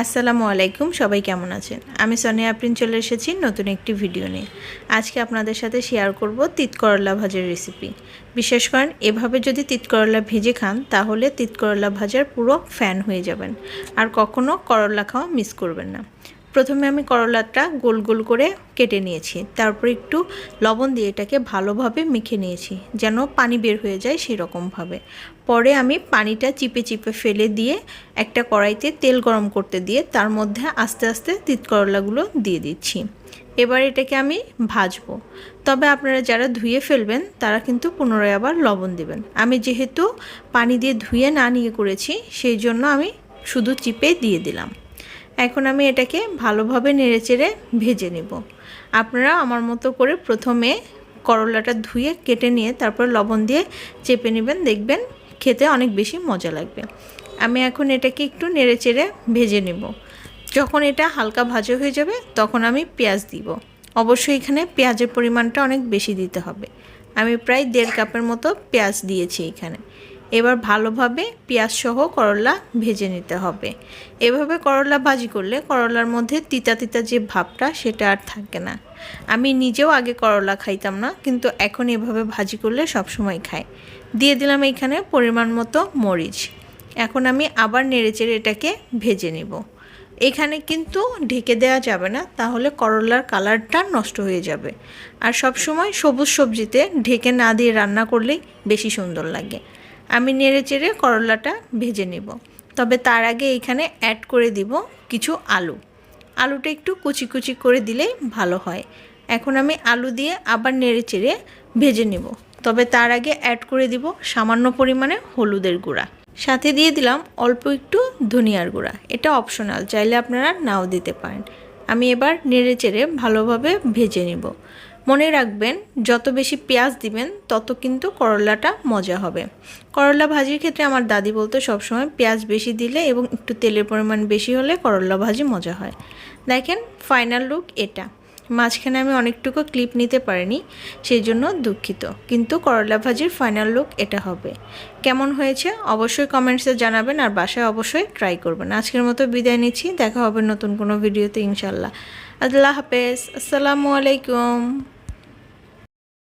আসসালামু আলাইকুম, সবাই কেমন আছেন? আমি সনিয়া আপ্রিন চলে এসেছি নতুন একটি ভিডিও নিয়ে। আজকে আপনাদের সাথে শেয়ার করব তিত করলা ভাজার রেসিপি বিশেষ করেন এভাবে যদি তিত করলা ভেজে খান, তাহলে তিত করলা ভাজার পুরো ফ্যান হয়ে যাবেন। আর কখনও করলা খাওয়া মিস করবেন না। প্রথমে আমি করলাটা গোল গোল করে কেটে নিয়েছি। তারপর একটু লবণ দিয়ে এটাকে ভালোভাবে মেখে নিয়েছি, যেন পানি বের হয়ে যায় সেরকমভাবে পরে আমি পানিটা চিপে চিপে ফেলে দিয়ে একটা কড়াইতে তেল গরম করতে দিয়ে তার মধ্যে আস্তে আস্তে তিত করলাগুলো দিয়ে দিচ্ছি। এবার এটাকে আমি ভাজবো। তবে আপনারা যারা ধুয়ে ফেলবেন, তারা কিন্তু পুনরায় আবার লবণ দেবেন। আমি যেহেতু পানি দিয়ে ধুয়ে না নিয়ে করেছি, সেই জন্য আমি শুধু চিপে দিয়ে দিলাম। এখন আমি এটাকে ভালোভাবে নেড়েচেড়ে ভেজে নেব। আপনারা আমার মতো করে প্রথমে করলাটা ধুয়ে, কেটে নিয়ে তারপর লবণ দিয়ে চেপে নেবেন। দেখবেন খেতে অনেক বেশি মজা লাগবে। আমি এখন এটাকে একটু নেড়েচেড়ে ভেজে নেব। যখন এটা হালকা ভাজা হয়ে যাবে, তখন আমি পেঁয়াজ দিব। অবশ্যই এখানে পেঁয়াজের পরিমাণটা অনেক বেশি দিতে হবে। আমি প্রায় দেড় কাপের মতো পেঁয়াজ দিয়েছি এখানে। এবার ভালোভাবে পেঁয়াজ সহ করলা ভেজে নিতে হবে। এভাবে করলা ভাজি করলে করলার মধ্যে তিতা তিতা যে ভাবটা সেটা আর থাকে না। আমি নিজেও আগে করলা খাইতাম না, কিন্তু এখন এভাবে ভাজি করলে সবসময় খাই। দিয়ে দিলাম এখানে পরিমাণ মতো মরিচ। এখন আমি আবার নেড়েচেড়ে এটাকে ভেজে নেব। এখানে কিন্তু ঢেকে দেওয়া যাবে না, তাহলে করলার কালারটা নষ্ট হয়ে যাবে। আর সব সময় সবুজ সবজিতে ঢেকে না দিয়ে রান্না করলেই বেশি সুন্দর লাগে। আমি নেড়ে চেড়ে করলাটা ভেজে নেব। তবে তার আগে এখানে অ্যাড করে দিব কিছু আলু। আলুটা একটু কুচি কুচি করে দিলেই ভালো হয়। এখন আমি আলু দিয়ে আবার নেড়ে চেড়ে ভেজে নেব। তবে তার আগে অ্যাড করে দিব সামান্য পরিমাণে হলুদের গুঁড়া। সাথে দিয়ে দিলাম অল্প একটু ধনিয়ার গুঁড়া। এটা অপশনাল চাইলে আপনারা নাও দিতে পারেন। আমি এবার নেড়ে চেড়ে ভালোভাবে ভেজে নেব। মনে রাখবেন, যত বেশি পেঁয়াজ দিবেন, তত কিন্তু করলাটা মজা হবে। করলা ভাজির ক্ষেত্রে আমার দাদি বলতো, সবসময় পেঁয়াজ বেশি দিলে এবং একটু তেলের পরিমাণ বেশি হলে করলা ভাজি মজা হয়। দেখেন ফাইনাল লুক এটা। মাঝখানে আমি অনেকটুকু ক্লিপ নিতে পারিনি সেই জন্য দুঃখিত। কিন্তু করলা ভাজির ফাইনাল লুক এটা হবে। কেমন হয়েছে? অবশ্যই কমেন্টসে জানাবেন আর বাসায় অবশ্যই ট্রাই করবেন। আজকের মতো বিদায় নিচ্ছি। দেখা হবে নতুন কোনো ভিডিওতে ইনশাল্লাহ আল্লাহ হাফেজ। আসসালামু আলাইকুম।